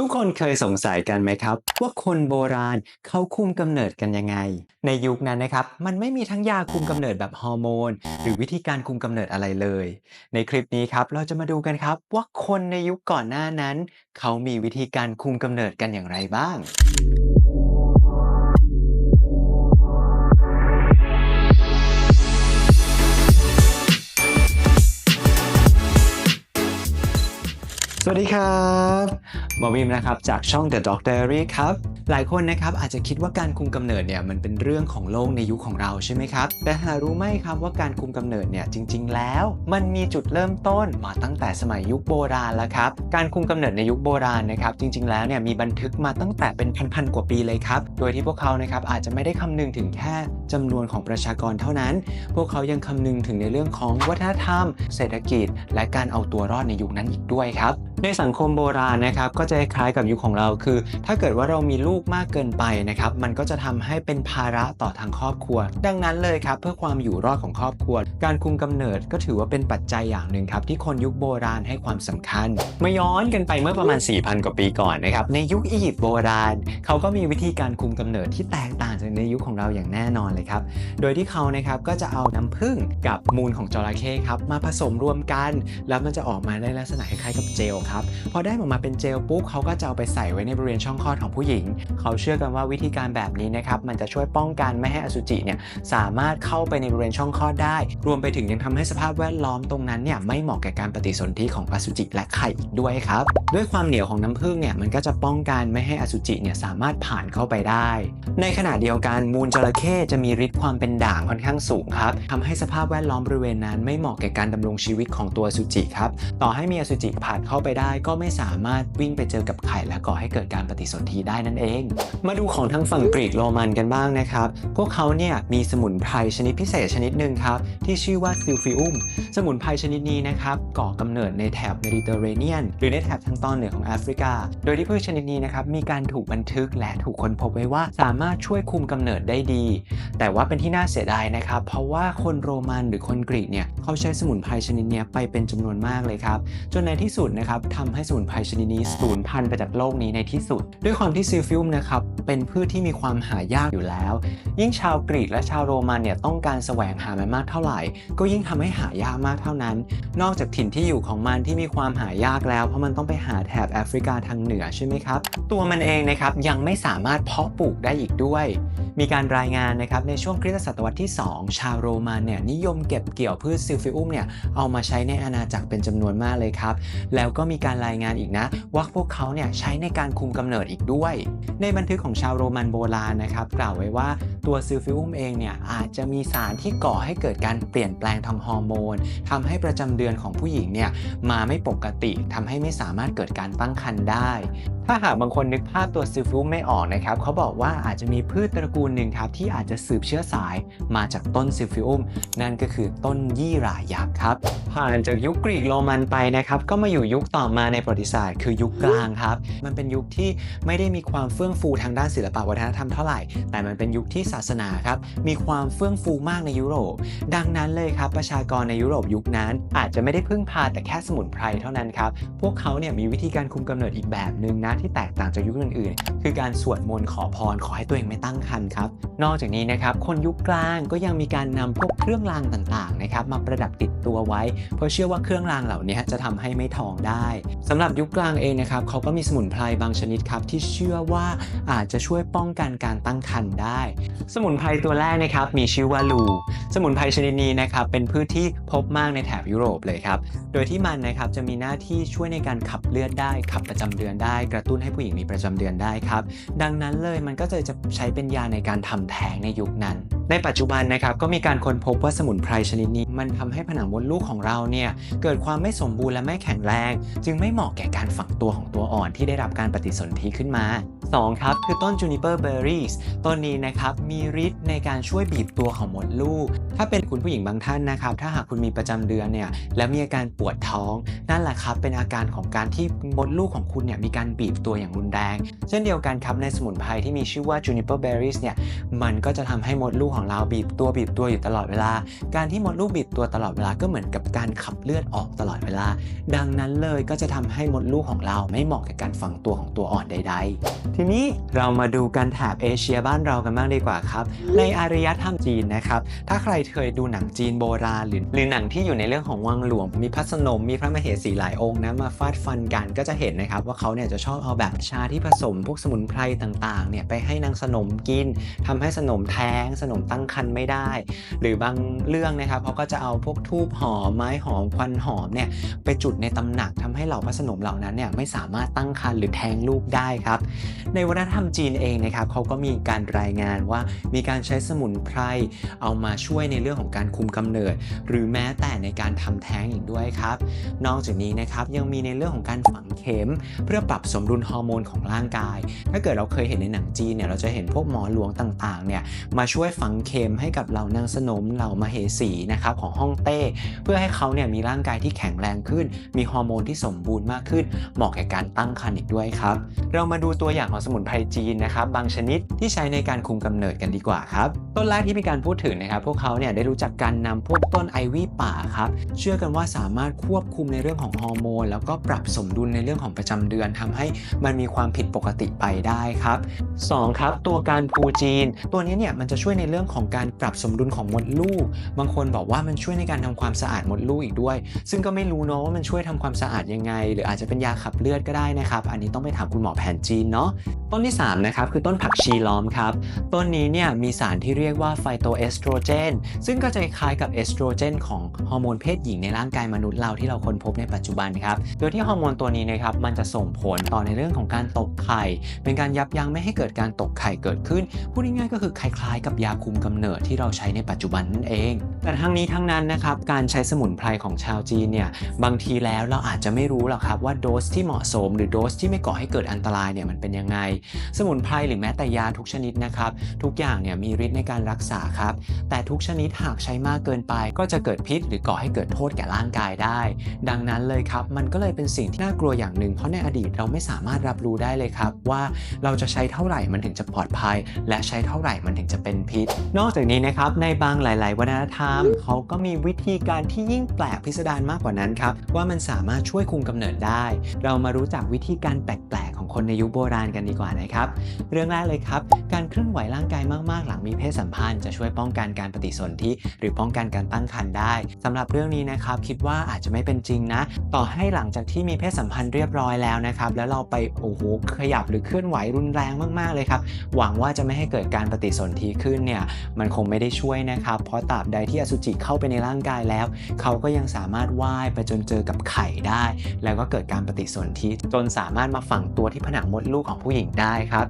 ทุกคนเคยสงสัยกันไหมครับ ว่าคนโบราณเขาคุมกำเนิดกันยังไง ในยุคนั้นนะครับ มันไม่มีทั้งยาคุมกำเนิดแบบฮอร์โมน หรือวิธีการคุมกำเนิดอะไรเลย ในคลิปนี้ครับเราจะมาดูกันครับ ว่าคนในยุคก่อนหน้านั้น เขามีวิธีการคุมกำเนิดกันอย่างไรบ้าง วัสดีครับหมอวิมนะครับจากช่อง The Dog Diary ครับ หลายคนนะครับอาจจะคิดว่าการคุมกำเนิดเนี่ยมันเป็นเรื่องของโลกในยุคของเราใช่ไหมครับ แต่หารู้ไหมครับว่าการคุมกำเนิดเนี่ยจริง ๆ แล้ว มันมีจุดเริ่มต้นมาตั้งแต่สมัยยุคโบราณแล้วครับ การคุมกำเนิดในยุคโบราณนะครับจริง ๆ แล้วเนี่ยมีบันทึกมาตั้งแต่เป็นพันๆกว่าปีเลยครับ โดยที่พวกเขานะครับอาจจะไม่ได้คำนึงถึงแค่จำนวนของประชากรเท่านั้น พวกเขายังคำนึงถึงในเรื่องของวัฒนธรรม เศรษฐกิจ และการเอาตัวรอดในยุคนั้นอีกด้วยครับในสังคมโบราณนะครับก็จะคล้ายกับยุคของเราคือ ถ้าเกิดว่าเรามีลูกมากเกินไปนะครับมันก็จะทำให้เป็นภาระต่อทางครอบครัว ดังนั้นเลยครับเพื่อความอยู่รอดของครอบครัว การคุมกำเนิดก็ถือว่าเป็นปัจจัยอย่างหนึ่งครับที่คนยุคโบราณให้ความสำคัญมาย้อนกันไปเมื่อประมาณ 4,000 กว่าปีก่อนนะครับในยุคอียิปต์โบราณเขาก็มีวิธีการคุมกำเนิดที่แตกต่างจากในยุคของเราอย่างแน่นอนเลยครับโดยที่เขานะครับก็จะเอาน้ำผึ้งกับมูลของจระเข้ครับมาผสมรวมกัน แล้วมันจะออกมาในลักษณะคล้ายๆกับเจลครับ พอได้ออกมาเป็นเจลปุ๊บเขาก็จะเอาไปใส่ไว้ในบริเวณช่องคลอดของผู้หญิง เขาเชื่อกันว่าวิธีการแบบนี้นะครับมันจะช่วยป้องกันไม่ให้อสุจิเนี่ยสามารถเข้าไปในบริเวณช่องคลอดได้ รวมไปถึงยังทำให้สภาพแวดล้อมตรงนั้นเนี่ยไม่เหมาะแก่การปฏิสนธิของอสุจิและไข่อีกด้วยครับ ด้วยความเหนียวของน้ำผึ้งเนี่ยมันก็จะป้องกันไม่ให้อสุจิเนี่ยสามารถผ่านเข้าไปได้ ในขณะเดียวกันมูลจระเข้จะมีฤทธิ์ความเป็นด่างค่อนข้างสูงครับทำให้สภาพแวดล้อมบริเวณนั้นไม่เหมาะแก่การดำรงชีวิตของตัวอสุจิครับ ต่อให้มีอสุจิผ่านเข้าไปได้ก็ไม่สามารถวิ่งไปเจอกับไข่และก่อให้เกิดการปฏิสนธิได้นั่นเอง มาดูของทางฝั่งกรีกโรมันกันบ้างนะครับ พวกเขาเนี่ยมีสมุนไพรชนิดพิเศษชนิดหนึ่งครับ ที่ชื่อว่าซิลฟิอุมสมุนไพรชนิดนี้นะครับก่อกำเนิดในแถบเมดิเตอร์เรเนียน หรือในแถบทางตอนเหนือของแอฟริกา โดยที่พืชชนิดนี้นะครับมีการถูกบันทึกและถูกค้นพบไว้ว่าสามารถช่วยคุมกำเนิดได้ดี แต่ว่าเป็นที่น่าเสียดายนะครับ เพราะว่าคนโรมันหรือคนกรีกเนี่ยเขาใช้สมุนไพรชนิดเนี้ยไปเป็นจำนวนมากเลยครับ จนในที่สุดนะครับทำให้สมุนไพรชนิดนี้สูญพันธุ์ไปจากโลกนี้ในที่สุด ด้วยความที่ซิลฟิวมนะครับ เป็นพืชที่มีความหายากอยู่แล้ว ยิ่งชาวกรีกและชาวโรมันเนี่ยต้องการแสวงหามันมากเท่าไหร่ ก็ยิ่งทำให้หายากมากเท่านั้น นอกจากถิ่นที่อยู่ของมันที่มีความหายากแล้ว เพราะมันต้องไปหาแถบแอฟริกาทางเหนือใช่ไหมครับ ตัวมันเองนะครับยังไม่สามารถเพาะปลูกได้อีกด้วย มีการรายงานนะครับในช่วงคริสตศตวรรษที่ 2 ชาวโรมันเนี่ยนิยมเก็บเกี่ยวพืชซิลฟิอุมเนี่ยเอามาใช้ในอาณาจักรเป็นจำนวนมากเลยครับ แล้วก็มีการรายงานอีกนะ ว่าพวกเขาเนี่ยใช้ในการคุมกำเนิดอีกด้วย ในบันทึกของชาวโรมันโบราณนะครับ กล่าวไว้ว่าตัวซิลฟิอุมเองเนี่ยอาจจะมีสารที่ก่อให้เกิดการเปลี่ยนแปลงทางฮอร์โมนทำให้ประจำเดือนของผู้หญิงเนี่ยมาไม่ปกติทำให้ไม่สามารถเกิดการตั้งครรภ์ได้ ถ้าหากบางคนนึกภาพตัวซิลฟิอุมไม่ออกนะครับเขาบอกว่าอาจจะมีพืชตระกูลหนึ่งครับที่อาจจะสืบเชื้อสายมาจากต้นซิลฟิอุมนั่นก็คือต้นยี่หร่ายักษ์ครับ ผ่านจากยุคกรีกโรมันไปนะครับก็มาอยู่ยุคต่อมาในประวัติศาสตร์ คือยุคกลางครับ มันเป็นยุคที่ไม่ได้มีความเฟื่องฟูทางด้านศิลปวัฒนธรรมเท่าไหร่ แต่มันเป็นยุคที่ศาสนาครับมีความเฟื่องฟูมากในยุโรป ดังนั้นเลยครับประชากรในยุโรปยุคนั้น อาจจะไม่ได้พึ่งพาแต่แค่สมุนไพรเท่านั้นครับพวกเขาเนี่ยมีวิธีการคุมกำเนิดอีกแบบหนึ่งนะที่แตกต่างจากยุคอื่นๆ คือการสวดมนต์ขอพรขอให้ตัวเองไม่ตั้งครรภ์ครับนอกจากนี้นะครับคนยุคกลางก็ยังมีการนำพวกเครื่องรางต่างๆนะครับมาประดับติดตัวไว้เพราะเชื่อว่าเครื่องรางเหล่านี้จะทำให้ไม่ท้องได้สำหรับยุคกลางเองนะครับเขาก็มีสมุนไพรบางชนิดครับที่เชื่อว่าอาจจะช่วยป้องกันการตั้งครรภ์ได้ สมุนไพรตัวแรกนะครับมีชื่อว่าลู สมุนไพรชนิดนี้นะครับเป็นพืชที่พบมากในแถบยุโรปเลยครับโดยที่มันนะครับจะมีหน้าที่ช่วยในการขับเลือดได้ ขับประจำเดือนได้ กระตุ้นให้ผู้หญิงมีประจำเดือนได้ครับดังนั้นเลยมันก็เลยจะใช้เป็นยาในการทำแท้งในยุคนั้น ในปัจจุบันนะครับก็มีการค้นพบว่าสมุนไพรชนิดนี้ มันทำให้ผนังมดลูกของเราเนี่ยเกิดความไม่สมบูรณ์และไม่แข็งแรง จึงไม่เหมาะแก่การฝังตัวของตัวอ่อนที่ได้รับการปฏิสนธิขึ้นมา 2. ครับคือต้น juniper berries ต้นนี้นะครับมีฤทธิ์ในการช่วยบีบตัวของมดลูก ถ้าเป็นคุณผู้หญิงบางท่านนะครับ ถ้าหากคุณมีประจำเดือนเนี่ยแล้วมีอาการปวดท้อง นั่นแหละครับเป็นอาการของการที่มดลูกของคุณเนี่ยมีการบีบตัวอย่างรุนแรง เช่นเดียวกันครับในสมุนไพรที่มีชื่อว่า juniper berries เนี่ยมันก็จะทำให้มดลูกของเราบีบตัวบีบตัวอยู่ตลอดเวลา การที่มดลูกบีบตัวตลอดเวลาก็เหมือนกับการขับเลือดออกตลอดเวลา ดังนั้นเลยก็จะทำให้มดลูกของเราไม่เหมาะกับการฝังตัวของตัวอ่อนใด ๆ ทีนี้เรามาดูกันแถบเอเชียบ้านเรากันบ้างดีกว่าครับ ในอารยธรรมจีนนะครับ ถ้าใครเคยดูหนังจีนโบราณหรือหรือหนังที่อยู่ในเรื่องของวังหลวง มีพระสนมมีพระมเหสีหลายองค์นะมาฟาดฟันกันก็จะเห็นนะครับว่าเขาเนี่ยจะชอบเอาแบบชาที่ผสมพวกสมุนไพรต่างๆเนี่ยไปให้นางสนมกินทำให้สนมแท้ง สนมตั้งครรภ์ไม่ได้ หรือบางเรื่องนะครับเขาก็จะเอาพวกทูบหอมไม้หอมควันหอมเนี่ยไปจุดในตำหนักทำให้เหล่าพระสนมเหล่านั้นเนี่ยไม่สามารถตั้งครรภ์หรือแท้งลูกได้ครับในวัฒนธรรมจีนเองนะครับเขาก็มีการรายงานว่ามีการใช้สมุนไพรเอามาช่วยในเรื่องของการคุมกำเนิด หรือแม้แต่ในการทำแท้งอีกด้วยครับ นอกจากนี้นะครับยังมีในเรื่องของการฝังเข็ม เพื่อปรับสมดุลฮอร์โมนของร่างกาย ถ้าเกิดเราเคยเห็นในหนังจีนเนี่ยเราจะเห็นพวกหมอหลวงต่างๆเนี่ยมาช่วยฝังเข็มให้กับเหล่านางสนมเหล่ามเหสีนะครับของฮ่องเต้ เพื่อให้เขาเนี่ยมีร่างกายที่แข็งแรงขึ้น มีฮอร์โมนที่สมบูรณ์มากขึ้น เหมาะแก่การตั้งครรภ์อีกด้วยครับ เรามาดูตัวอย่างของสมุนไพรจีนนะครับบางชนิดที่ใช้ในการคุมกำเนิดกันดีกว่าครับ ต้นแรกที่มีการพูดถึงนะครับพวกเขาเนี่ยได้รู้จักการนำพวกต้นไอวี่ป่าครับเชื่อกันว่าสามารถควบคุมในเรื่องของฮอร์โมนแล้วก็ปรับสมดุลในเรื่องของประจำเดือนทำให้มันมีความผิดปกติไปได้ครับสองครับตัวการปูจีน ตัวนี้เนี่ยมันจะช่วยในเรื่องของการปรับสมดุลของมดลูก บางคนบอกว่ามันช่วยในการทำความสะอาดมดลูกอีกด้วย ซึ่งก็ไม่รู้เนาะว่ามันช่วยทำความสะอาดยังไง หรืออาจจะเป็นยาขับเลือดก็ได้นะครับ อันนี้ต้องไปถามคุณหมอแผนจีนเนาะต้นที่3นะครับคือต้นผักชีล้อมครับ ต้นนี้เนี่ยมีสารที่เรียกว่าไฟโตเอสโตรเจนซึ่งก็จะคล้ายกับเอสโตรเจนของฮอร์โมนเพศหญิงในร่างกายมนุษย์เราที่เราค้นพบในปัจจุบันครับ โดยที่ฮอร์โมนตัวนี้นะครับมันจะส่งผลต่อในเรื่องของการตกไข่ เป็นการยับยั้งไม่ให้เกิดการตกไข่เกิดขึ้น พูดง่ายๆก็คือคล้ายๆ กับยาคุมกำเนิดที่เราใช้ในปัจจุบันนั่นเอง แต่ทั้งนี้ทั้งนั้นนะครับการใช้สมุนไพรของชาวจีนเนี่ยบางทีแล้วเราอาจจะไม่รู้หรอกครับว่าโดสที่เหมาะสม หรือโดสที่ไม่ก่อให้เกิดอันตรายเนี่ยมันเป็นยังไง สมุนไพรหรือแม้แต่ยาทุกชนิดนะครับทุกอย่างเนี่ยมีฤทธิ์ในการรักษาครับแต่ทุกชนิดหากใช้มากเกินไป ก็จะเกิดพิษหรือก่อให้เกิดโทษแก่ร่างกายได้ ดังนั้นเลยครับ มันก็เลยเป็นสิ่งที่น่ากลัวอย่างหนึ่ง เพราะในอดีตเราไม่สามารถรับรู้ได้เลยครับ ว่าเราจะใช้เท่าไหร่มันถึงจะปลอดภัย และใช้เท่าไหร่มันถึงจะเป็นพิษ นอกจากนี้นะครับในบางหลาย ๆ วัฒนธรรมเขาก็มีวิธีการที่ยิ่งแปลกพิสดารมากกว่านั้นครับว่ามันสามารถช่วยคุมกำเนิดได้ เรามารู้จักวิธีการแปลก ๆ คนในยุคโบราณกันดีกว่านะครับ เรื่องแรกเลยครับ การเคลื่อนไหวร่างกายมาก ๆ หลังมีเพศสัมพันธ์จะช่วยป้องกันการปฏิสนธิหรือป้องกันการตั้งครรภ์ได้สำหรับเรื่องนี้นะครับคิดว่าอาจจะไม่เป็นจริงนะ ต่อให้หลังจากที่มีเพศสัมพันธ์เรียบร้อยแล้วนะครับแล้วเราไปโอ้โหขยับหรือเคลื่อนไหวรุนแรงมาก ๆ เลยครับหวังว่าจะไม่ให้เกิดการปฏิสนธิขึ้นเนี่ยมันคงไม่ได้ช่วยนะครับเพราะตราบใดที่อสุจิเข้าไปในร่างกายแล้ว เขาก็ยังสามารถว่ายไปจนเจอกับไข่ได้ แล้วก็เกิดการปฏิสนธิจนสามารถมาฝังตัวที่ผนังมดลูกของผู้หญิงได้ครับ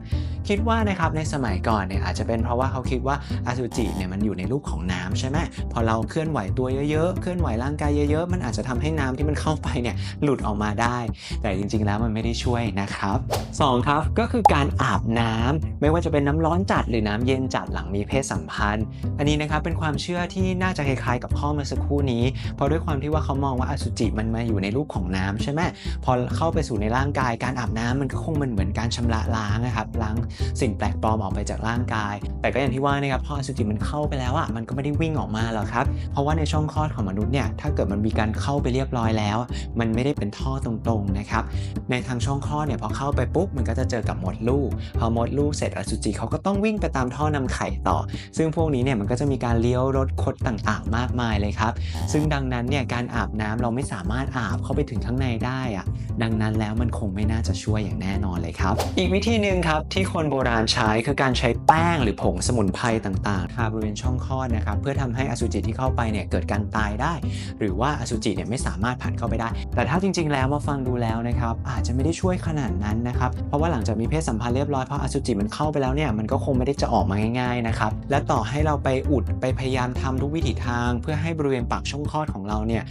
คิดว่านะครับในสมัยก่อนเนี่ยอาจจะเป็นเพราะว่าเขาคิดว่าอสุจิเนี่ยมันอยู่ในรูปของน้ำใช่ไหมพอเราเคลื่อนไหวตัวเยอะๆ เคลื่อนไหวร่างกายเยอะๆ มันอาจจะทำให้น้ำที่มันเข้าไปเนี่ยหลุดออกมาได้ แต่จริงๆแล้วมันไม่ได้ช่วยนะครับสองครับก็คือการอาบน้ำไม่ว่าจะเป็นน้ำร้อนจัดหรือน้ำเย็นจัดหลังมีเพศสัมพันธ์ อันนี้นะครับเป็นความเชื่อที่น่าจะคล้ายๆกับข้อเมื่อสักครู่นี้ เพราะด้วยความที่ว่าเขามองว่าอสุจิมันมาอยู่ในรูปของน้ำใช่ไหมพอเข้าไปสู่ในร่างกายการอาบน้ำมันก็คงมันเหมือนการชำระล้างนะครับล้างสิ่งแปลกปลอมออกไปจากร่างกาย แต่ก็อย่างที่ว่านะครับพออสุจิมันเข้าไปแล้วอะมันก็ไม่ได้วิ่งออกมาหรอกครับ เพราะว่าในช่องคลอดของมนุษย์เนี่ยถ้าเกิดมันมีการเข้าไปเรียบร้อยแล้ว มันไม่ได้เป็นท่อตรงๆนะครับในทางช่องคลอดเนี่ยพอเข้าไปปุ๊บมันก็จะเจอกับมดลูกพอมดลูกเสร็จอสุจิเขาก็ต้องวิ่งไปตามท่อนำไข่ต่อ ซึ่งพวกนี้เนี่ยมันก็จะมีการเลี้ยวรถคดต่างๆ มากมายเลยครับ ซึ่งดังนั้นเนี่ยการอาบน้ำเราไม่สามารถอาบเข้าไปถึงข้างในได้อะดังนั้นแล้วมันคงไม่น่าจะช่วยอย่างแน่นอนเลยครับ อีกวิธีหนึ่งครับที่คนโบราณใช้คือการใช้แป้งหรือผงสมุนไพรต่างๆทาบริเวณช่องคลอดนะครับเพื่อทำให้อสุจิที่เข้าไปเนี่ยเกิดการตายได้ หรือว่าอสุจิเนี่ยไม่สามารถผ่านเข้าไปได้ แต่ถ้าจริง ๆ แล้วมาฟังดูแล้วนะครับอาจจะไม่ได้ช่วยขนาดนั้นนะครับเพราะว่าหลังจากมีเพศสัมพันธ์เรียบร้อยพออสุจิมันเข้าไปแล้วเนี่ยมันก็คงไม่ได้จะออกมาง่ายๆนะครับและต่อให้เราไปอุดไปพยายามทำทุกวิถีทาง เพื่อให้บริเวณปากช่องคลอดของเราเนี่ย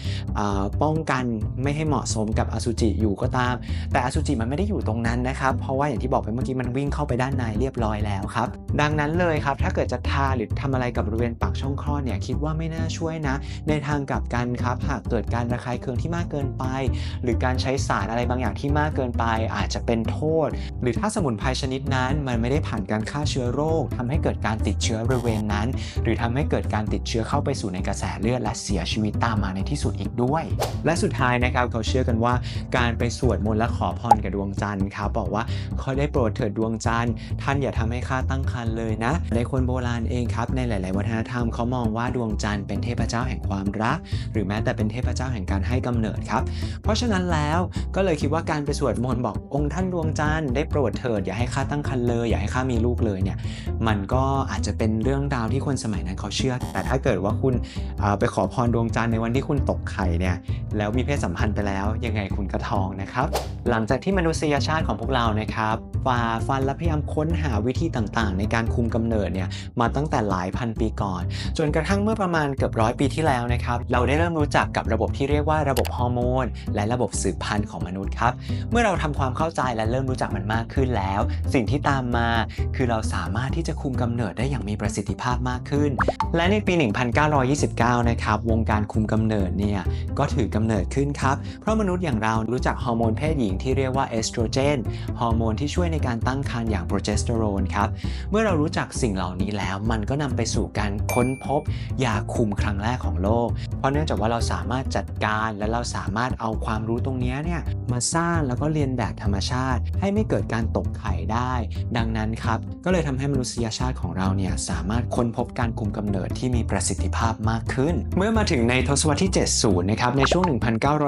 ป้องกันไม่ให้เหมาะสมกับอสุจิอยู่ก็ตาม แต่อสุจิมันไม่ได้อยู่ตรงนั้นนะครับ เพราะว่าอย่างที่บอกไปเมื่อกี้มันวิ่งเข้าไปด้านในเรียบร้อยแล้วครับ ดังนั้นเลยครับ ถ้าเกิดจะทาหรือทำอะไรกับบริเวณปากช่องคลอดเนี่ยคิดว่าไม่น่าช่วยนะ ในทางกลับกันครับ หากเกิดการระคายเคืองที่มากเกินไป หรือการใช้สารอะไรบางอย่างที่มากเกินไป อาจจะเป็นโทษ หรือถ้าสมุนไพรชนิดนั้น มันไม่ได้ผ่านการฆ่าเชื้อโรคทำให้เกิดการติดเชื้อบริเวณนั้น หรือทำให้เกิดการติดเชื้อเข้าไปสู่ในกระแสเลือดและเสียชีวิตตามมาในที่สุดอีกด้วย และสุดท้ายนะครับเขาเชื่อกันว่า การไปสวดมนต์และขอพรกับดวงจันทร์ครับบอกว่าขอได้โปรดเถิดดวงจันทร์ท่านอย่าทำให้ข้าตั้งครรภ์เลยนะ ในคนโบราณเองครับในหลาย ๆ วัฒนธรรมเขามองว่าดวงจันทร์เป็นเทพเจ้าแห่งความรัก หรือแม้แต่เป็นเทพเจ้าแห่งการให้กำเนิดครับ เพราะฉะนั้นแล้วก็เลยคิดว่าการไปสวดมนต์บอกองค์ท่านดวงจันทร์ได้โปรดเถิดอย่าให้ข้าตั้งครรภ์เลย อย่าให้ข้ามีลูกเลยเนี่ยมันก็อาจจะเป็นเรื่องราวที่คนสมัยนั้นเขาเชื่อ แต่ถ้าเกิดว่าคุณไปขอพรดวงจันทร์ในวันที่คุณตกไข่เนี่ยแล้วมีเพศสัมพันธ์ไปแล้วยังไงคุณก็ท้องนะครับ หลังจากที่มนุษยชาติของพวกเรานะครับฝ่าฟันและพยายามค้นหาวิธีต่างๆ ในการคุมกำเนิดเนี่ยมาตั้งแต่หลายพันปีก่อน จนกระทั่งเมื่อประมาณเกือบร้อยปีที่แล้วนะครับเราได้เริ่มรู้จักกับระบบที่เรียกว่าระบบฮอร์โมนและระบบสืบพันธุ์ของมนุษย์ครับเมื่อเราทำความเข้าใจและเริ่มรู้จักมันมากขึ้นแล้ว สิ่งที่ตามมา คือเราสามารถที่จะคุมกำเนิดได้อย่างมีประสิทธิภาพมากขึ้น และในปี 1929 นะครับวงการคุมกำเนิดเนี่ยก็ถือกำเนิดขึ้นครับเพราะมนุษย์อย่างเรารู้จักฮอร์โมนเพศหญิงที่เรียกว่าเอสโตรเจนฮอร์โมนที่ช่วยในการตั้งครรภ์อย่างโปรเจสเตอโรนครับ เมื่อเรารู้จักสิ่งเหล่านี้แล้ว มันก็นำไปสู่การค้นพบยาคุมครั้งแรกของโลก เพราะเนื่องจากว่าเราสามารถจัดการและเราสามารถเอาความรู้ตรงนี้เนี่ยมาสร้างแล้วก็เรียนแบบธรรมชาติ ให้ไม่เกิดการตกไข่ได้ ดังนั้นครับ ก็เลยทำให้มนุษยชาติของเราเนี่ยสามารถค้นพบการคุมกำเนิดที่มีประสิทธิภาพมากขึ้น เมื่อมาถึงในทศวรรษที่ 70 นะครับ ในช่วง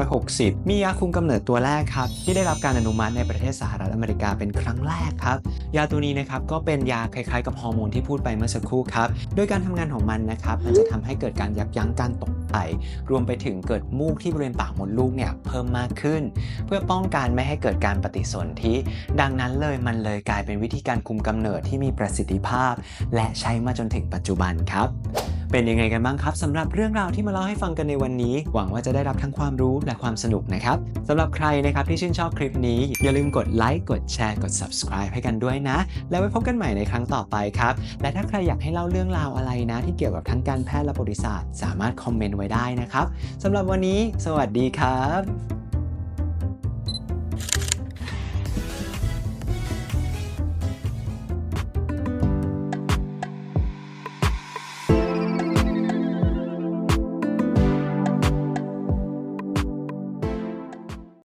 1960 มียาคุมกำเนิดตัวแรกครับ ที่ได้รับการอนุมัติในประเทศสหรัฐอเมริกาเป็นครั้งแรกครับ ยาตัวนี้นะครับก็เป็นยาคล้ายๆ กับฮอร์โมนที่พูดไปเมื่อสักครู่ครับ โดยการทำงานของมันนะครับมันจะทำให้เกิดการยับยั้งการตกไข่รวมไปถึงเกิดมูกที่บริเวณปากมดลูกเนี่ยเพิ่มมากขึ้น เพื่อป้องกันไม่ให้เกิดการปฏิสนธิ ดังนั้นเลยมันเลยกลายเป็นวิธีการคุมกำเนิดที่มีประสิทธิภาพ และใช้มาจนถึงปัจจุบันครับ เป็นยังไงกันบ้างครับสำหรับเรื่องราวที่มาเล่าให้ฟังกันในวันนี้ หวังว่าจะได้รับทั้งความรู้และความสนุกนะครับสำหรับใครนะครับที่ชื่นชอบคลิปนี้ อย่าลืมกดไลค์กดแชร์กด subscribe ให้กันด้วยนะ แล้วไว้พบกันใหม่ในครั้งต่อไปครับ และถ้าใครอยากให้เล่าเรื่องราวอะไรนะ ที่เกี่ยวกับทั้งการแพทย์และประวัติศาสตร์ สามารถคอมเมนต์ไว้ได้นะครับสำหรับวันนี้ สวัสดีครับ